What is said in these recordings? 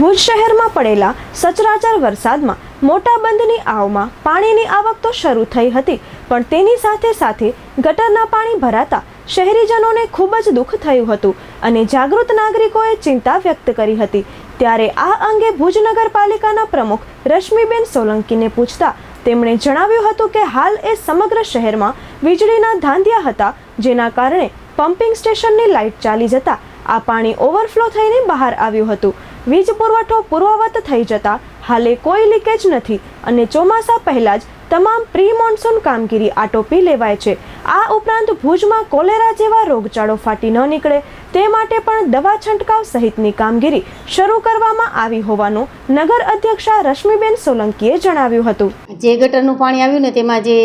ભુજ શહેરમાં પડેલા સચરાચર વરસાદમાં મોટા બંધની આવમાં પાણીની આવક તો શરૂ થઈ હતી, પણ તેની સાથે સાથે ગટરના પાણી ભરાતા શહેરીજનોને ખૂબ જ દુઃખ થયું હતું અને જાગૃત નાગરિકોએ ચિંતા વ્યક્ત કરી હતી. ત્યારે આ અંગે ભુજ નગરપાલિકાના પ્રમુખ રશ્મિબેન સોલંકીને પૂછતા તેમણે જણાવ્યું હતું કે હાલ એ સમગ્ર શહેરમાં વીજળીના ધાંધિયા હતા, જેના કારણે પમ્પિંગ સ્ટેશનની લાઇટ ચાલી જતા આ પાણી ઓવરફ્લો થઈને બહાર આવ્યું હતું. વીજ પુરવઠો પૂર્વવત થઈ જતા હાલે કોઈ લીકેજ નથી અને ચોમાસા પહેલા જ તમામ પ્રી મોન્સૂન કામગીરી આટોપી લેવાય છે. આ ઉપરાંત ભુજમાં કોલેરા જેવા રોગચાળો ફાટી ન નીકળે તે માટે પણ દવા છંટકાવ સહિતની કામગીરી શરૂ કરવામાં આવી હોવાનું નગર અધ્યક્ષા રશ્મિબેન સોલંકીએ જણાવ્યું હતું. જે ગટરનું પાણી આવ્યું ને તેમાં જે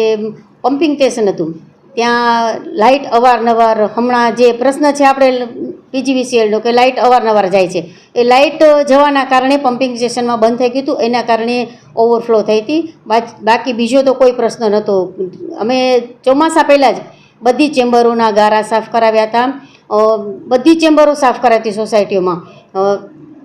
પમ્પિંગ સ્ટેશન હતું ત્યાં લાઇટ અવારનવાર હમણાં જે પ્રશ્ન છે આપણે પીજીવીસીએલનો કે લાઇટ અવારનવાર જાય છે, એ લાઇટ જવાના કારણે પમ્પિંગ સ્ટેશનમાં બંધ થઈ ગયું હતું, એના કારણે ઓવરફ્લો થઈ હતી. બાકી બીજો તો કોઈ પ્રશ્ન નહોતો. અમે ચોમાસા પહેલાં જ બધી ચેમ્બરોના ગારા સાફ કરાવ્યા હતા. બધી ચેમ્બરો સાફ કરાવી હતી સોસાયટીઓમાં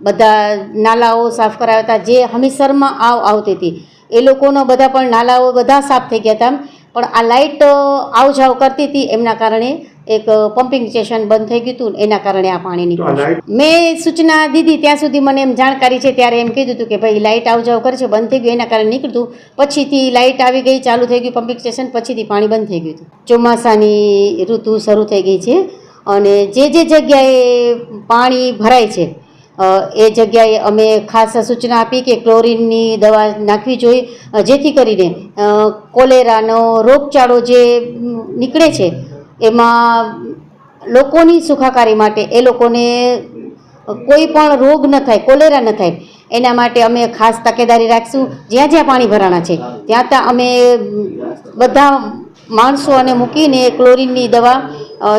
બધા નાલાઓ સાફ કરાવ્યા હતા. જે હમીસરમાં આવ, આવતી હતી. એ લોકોનો બધા પણ નાલાઓ બધા સાફ થઈ ગયા હતા. પણ આ લાઇટ આવ જાવ કરતી હતી એમના કારણે એક પમ્પિંગ સ્ટેશન બંધ થઈ ગયું હતું એના કારણે આ પાણી નીકળ્યું. મેં સૂચના દીધી ત્યાં સુધી મને એમ જાણકારી છે ત્યારે એમ કીધું હતું કે ભાઈ લાઇટ આવ જાવ કરે છે બંધ થઈ ગયું એના કારણે નીકળતું. પછીથી લાઇટ આવી ગઈ ચાલુ થઈ ગયું પમ્પિંગ સ્ટેશન પછીથી પાણી બંધ થઈ ગયું હતું. ચોમાસાની ઋતુ શરૂ થઈ ગઈ છે અને જે જે જગ્યાએ પાણી ભરાય છે એ જગ્યાએ અમે ખાસ સૂચના આપી કે ક્લોરીનની દવા નાખવી જોઈએ. જેથી કરીને કોલેરાનો રોગચાળો જે નીકળે છે, એમાં લોકોની સુખાકારી માટે, એ લોકોને કોઈ પણ રોગ ન થાય, કોલેરા ન થાય, એના માટે અમે ખાસ તકેદારી રાખશું. જ્યાં જ્યાં પાણી ભરાણા છે, ત્યાં ત્યાં અમે બધા માણસો અને મૂકીને ક્લોરીનની દવા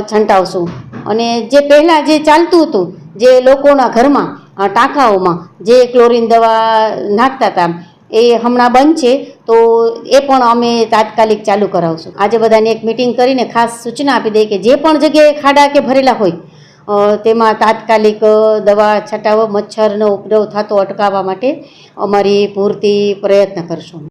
છંટાવશું. અને જે પહેલાં જે ચાલતું હતું જે લોકોના ઘરમાં ટાંકાઓમાં જે ક્લોરીન દવા નાખતા હતા, એ હમણાં બંધ છે, તો એ પણ અમે તાત્કાલિક ચાલુ કરાવશું. આજે બધાને એક મિટિંગ કરીને ખાસ સૂચના આપી દઈએ કે જે પણ જગ્યાએ ખાડા કે ભરેલા હોય તેમાં તાત્કાલિક દવા છટાવો, મચ્છરનો ઉપદ્રવ થતો અટકાવવા માટે અમારી પૂરતી પ્રયત્ન કરશું.